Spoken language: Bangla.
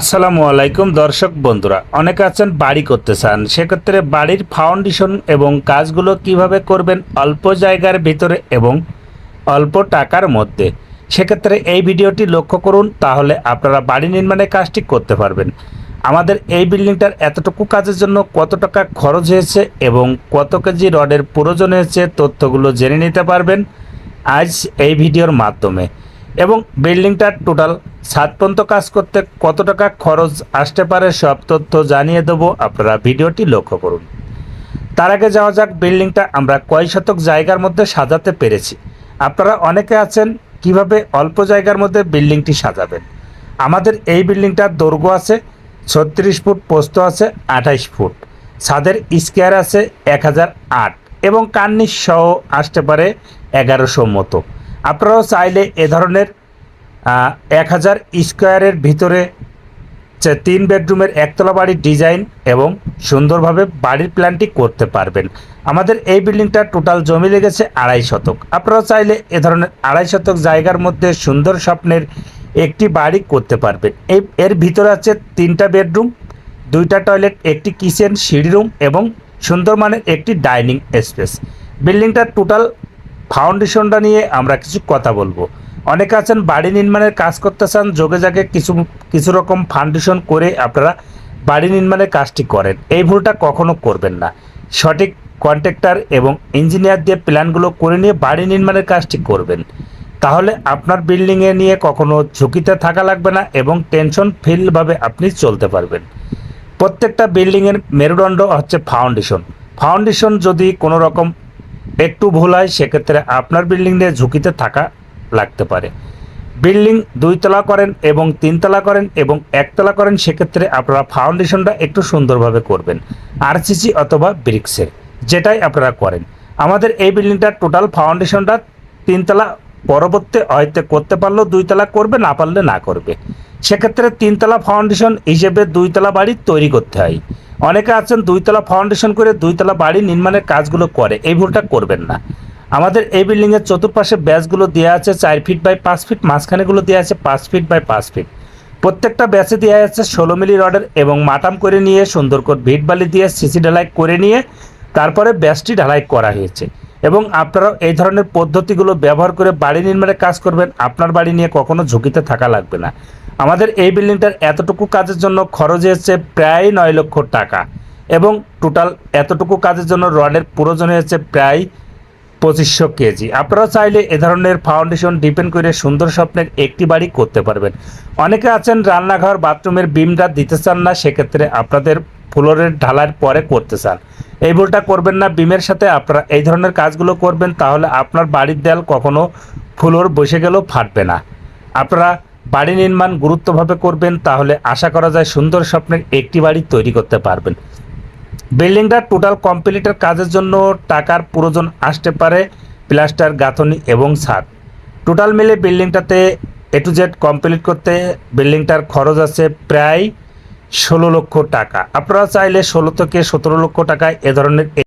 আসসালামু আলাইকুম, দর্শক বন্ধুরা। অনেকে আছেন বাড়ি করতে চান। সেক্ষেত্রে বাড়ির ফাউন্ডেশন এবং কাজগুলো কীভাবে করবেন অল্প জায়গার ভিতরে এবং অল্প টাকার মধ্যে? সেক্ষেত্রে এই ভিডিওটি লক্ষ্য করুন, তাহলে আপনারা বাড়ি নির্মাণের কাজটি করতে পারবেন। আমাদের এই বিল্ডিংটার এতটুকু কাজের জন্য কত টাকা খরচ হয়েছে এবং কত কেজি রডের প্রয়োজন হয়েছে, তথ্যগুলো জেনে নিতে পারবেন আজ এই ভিডিওর মাধ্যমে। এবং বিল্ডিংটার টোটাল সাত পর্যন্ত কাজ করতে কত টাকা খরচ আসতে পারে সব তথ্য জানিয়ে দেবো আপনারা ভিডিওটি লক্ষ্য করুন। তার আগে যাওয়া যাক, বিল্ডিংটা আমরা কয় শতক জায়গার মধ্যে সাজাতে পেরেছি। আপনারা অনেকে আছেন, কীভাবে অল্প জায়গার মধ্যে বিল্ডিংটি সাজাবেন? আমাদের এই বিল্ডিংটার দৈর্ঘ্য আছে ছত্রিশ ফুট পোস্ত আছে আঠাইশ ফুট। ছাদের স্কোয়ার আছে এক হাজার আট এবং কার্নিশ সহ আসতে পারে এগারোশো মতো। আপনারাও চাইলে এ ধরনের এক হাজার স্কোয়ারের ভিতরে তিন বেডরুমের একতলা বাড়ির ডিজাইন এবং সুন্দরভাবে বাড়ির প্ল্যানটি করতে পারবেন। আমাদের এই বিল্ডিংটা টোটাল জমি লেগেছে আড়াই শতক। আপনারা চাইলে এ ধরনের আড়াই শতক জায়গার মধ্যে সুন্দর স্বপ্নের একটি বাড়ি করতে পারবেন। এই, এর ভিতরে আছে তিনটা বেডরুম, দুইটা টয়লেট, একটি কিচেন, সিঁড়ি রুম এবং সুন্দর মানের একটি ডাইনিং স্পেস। বিল্ডিংটার টোটাল ফাউন্ডেশনটা নিয়ে আমরা কিছু কথা বলব। অনেকে আছেন বাড়ি নির্মাণের কাজ করতে চান, যোগে জাগে কিছু কিছু রকম ফাউন্ডেশন করে আপনারা বাড়ি নির্মাণের কাজটি করেন। এই ভুলটা কখনো করবেন না। সঠিক কন্ট্রাক্টর এবং ইঞ্জিনিয়ার দিয়ে প্ল্যানগুলো করে নিয়ে বাড়ি নির্মাণের কাজটি করবেন। তাহলে আপনার বিল্ডিংয়ে নিয়ে কখনো ঝুঁকিতে থাকা লাগবে না এবং টেনশন ফিলভাবে আপনি চলতে পারবেন। প্রত্যেকটা বিল্ডিংয়ের মেরুদণ্ড হচ্ছে ফাউন্ডেশন। ফাউন্ডেশন যদি কোনো রকম একটু ভুল হয়, সেক্ষেত্রে আপনার বিল্ডিং নিয়ে ঝুঁকিতে থাকা লাগতে পারে। বিল্ডিং দুইতলা করেন এবং তিনতলা করেন এবং একতলা করেন, সেক্ষেত্রে আপনারা ফাউন্ডেশনটা একটু সুন্দরভাবে করবেন। আরসিসি অথবা ব্রিক্সের, যেটাই আপনারা করেন। আমাদের এই বিল্ডিংটার টোটাল ফাউন্ডেশনটা তিনতলা, পরবর্তী হয়তো করতে পারলেও দুইতলা করবে, না পারলে না করবে। সেক্ষেত্রে তিনতলা ফাউন্ডেশন হিসেবে দুইতলা বাড়ি তৈরি করতে হয়। অনেকে আছেন দুইতলা ফাউন্ডেশন করে দুইতলা বাড়ি নির্মাণের কাজগুলো করে। এই ভুলটা করবেন না। আমাদের এই বিল্ডিংয়ের চতুর্পাশে ব্যাচগুলো দেওয়া আছে চার ফিট বাই পাঁচ ফিট মাঝখানেগুলো দেওয়া আছে পাঁচ ফিট বাই পাঁচ ফিট প্রত্যেকটা ব্যাচে দেওয়া আছে ষোলো মিলি রডের এবং মাটাম করে নিয়ে সুন্দর করে ভিট বালি দিয়ে সিসি ঢালাই করে নিয়ে তারপরে ব্যাচটি ঢালাই করা হয়েছে। এবং আপনারাও এই ধরনের পদ্ধতিগুলো ব্যবহার করে বাড়ি নির্মাণের কাজ করবেন, আপনার বাড়ি নিয়ে কখনো ঝুঁকিতে থাকা লাগবে না। আমাদের এই বিল্ডিংটার এতটুকু কাজের জন্য খরচ হয়েছে প্রায় নয় লক্ষ টাকা এবং টোটাল এতটুকু কাজের জন্য রডের প্রয়োজন হয়েছে প্রায় পঁচিশশো কেজি। আপনারা চাইলে এ ধরনের ফাউন্ডেশন ডিপেন্ড করে সুন্দর স্বপ্নের একটি বাড়ি করতে পারবেন। অনেকে আছেন রান্নাঘর, বাথরুমের বিমটা দিতে চান না, সেক্ষেত্রে আপনাদের ফ্লোরের ঢালার পরে করতে চান। এই ভুলটা করবেন না বিমের সাথে আপনারা এই ধরনের কাজগুলো করবেন, তাহলে আপনার বাড়ির দেয়াল কখনো ফ্লোর বসে গেলেও ফাটবে না। আপনারা বাড়ি নির্মাণ গুরুত্বভাবে করবেন, তাহলে আশা করা যায় সুন্দর স্বপ্নের একটি বাড়ি তৈরি করতে পারবেন। বিল্ডিংটা টোটাল কমপ্লিটের কাজের জন্য টাকার প্রয়োজন আসতে পারে, প্লাস্টার, গাঁথনি এবং ছাদ। টোটাল মিলে বিল্ডিংটাতে এ টু জেড কমপ্লিট করতে বিল্ডিংটার খরচ আছে প্রায় ষোলো লক্ষ টাকা। আপনারা চাইলে ষোলো থেকে সতেরো লক্ষ টাকায় এ ধরনের